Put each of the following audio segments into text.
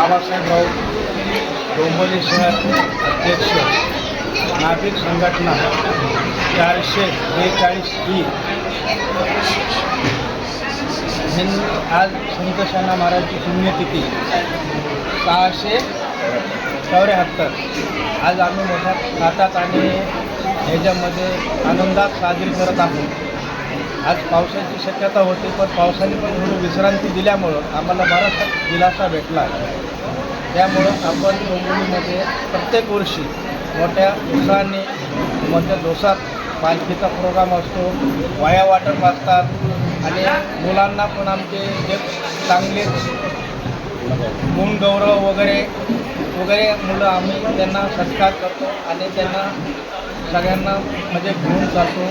बाबासाहेबराव डोंबोली शहर अध्यक्ष नागरिक संघटना चारशे बेचाळीस ई. आज संत शाना महाराजची पुण्यतिथी सहाशे चौऱ्याहत्तर. आज आम्ही मोठ्या थाटात आणि ह्याच्यामध्ये आनंदात साजरी करत आहोत. आज पावसाची शक्यता होती पण पावसाने पण थोडी विश्रांती दिल्यामुळं आम्हाला बराचसा दिलासा भेटला. त्यामुळं आपण डोंबिवलीमध्ये प्रत्येक वर्षी मोठ्या उत्साहाने मोठ्या जोशात पालखीचा प्रोग्राम असतो वाया वाटप असतात आणि मुलांना पण आमचे जे चांगले गुण गौरव वगैरे वगैरे मुलं आम्ही त्यांना सत्कार करतो आणि त्यांना सगळ्यांना म्हणजे घेऊन जातो.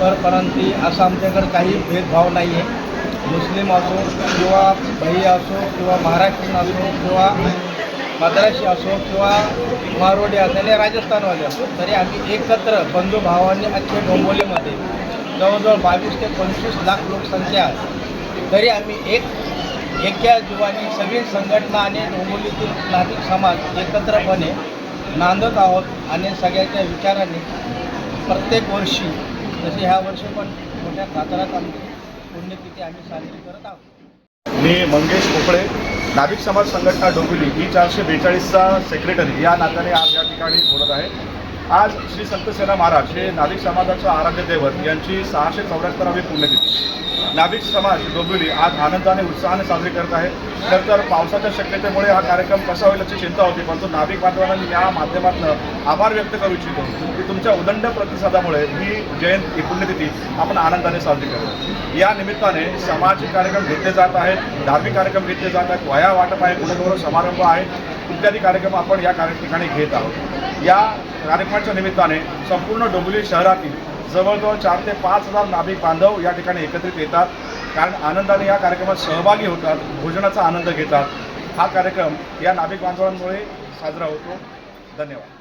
तर परंतु असं आमच्याकडे काही भेदभाव नाही आहे मुस्लिम असो किंवा बही असो किंवा महाराष्ट्रीयन असो किंवा मद्रासी असो किंवा मारवाडी असो आणि राजस्थानवाले असो तरी आम्ही एकत्र बंधुभावाने अख्ख्या डोंबोलीमध्ये जवळजवळ बावीस ते पंचवीस लाख लोकसंख्या आहे. तरी आम्ही एक एका जीवानी सगळी संघटना आणि डोंबोलीतील नागरिक समाज एकत्रपणे नांदत आहोत आणि सगळ्याच्या विचाराने प्रत्येक वर्षी जसे ह्या वर्षी पण मोठ्या खातरात आम्ही पुण्यतिथी आम्ही साजरी करत आहोत. मी मंगेश पोकळे नाभिक समाज संघटना डोंबिवली ही चारशे बेचाळीसचा सेक्रेटरी या नात्याने आज या ठिकाणी बोलत आहे. आज श्री संतसेना महाराज हे नाभिक समाजाचं आराध्य दैवत यांची सहाशे चौऱ्याहत्तरावी पुण्यतिथी. नाभिक समाज डोंबिवली आज आनंदाने उत्साहाने साजरी करत आहे खरं तर पावसाच्या शक्यतेमुळे हा कार्यक्रम कसा होईल याची चिंता होती परंतु नाभिक बांधवांना मी या माध्यमातून आभार व्यक्त करू इच्छितो की तुमच्या उदंड प्रतिसादामुळे ही जयंती ही पुण्यतिथी आपण आनंदाने साजरी करतो या निमित्ताने सामाजिक कार्यक्रम घेतले जात आहेत धार्मिक कार्यक्रम घेतले जात आहेत वया वाटप आहे गुणगौरव समारंभ आहे इत्यादी कार्यक्रम आपण या कार्य ठिकाणी घेत आहोत. या कार्यक्रमाच्या निमित्ताने संपूर्ण डोंबिवली शहरातील जवळजवळ चार ते पाच हजार नाभिक बांधव या ठिकाणी एकत्रित येतात. कारण आनंदाने या कार्यक्रमात सहभागी होतात भोजनाचा आनंद घेतात. हा कार्यक्रम या नाभिक बांधवांमुळे साजरा होतो. धन्यवाद.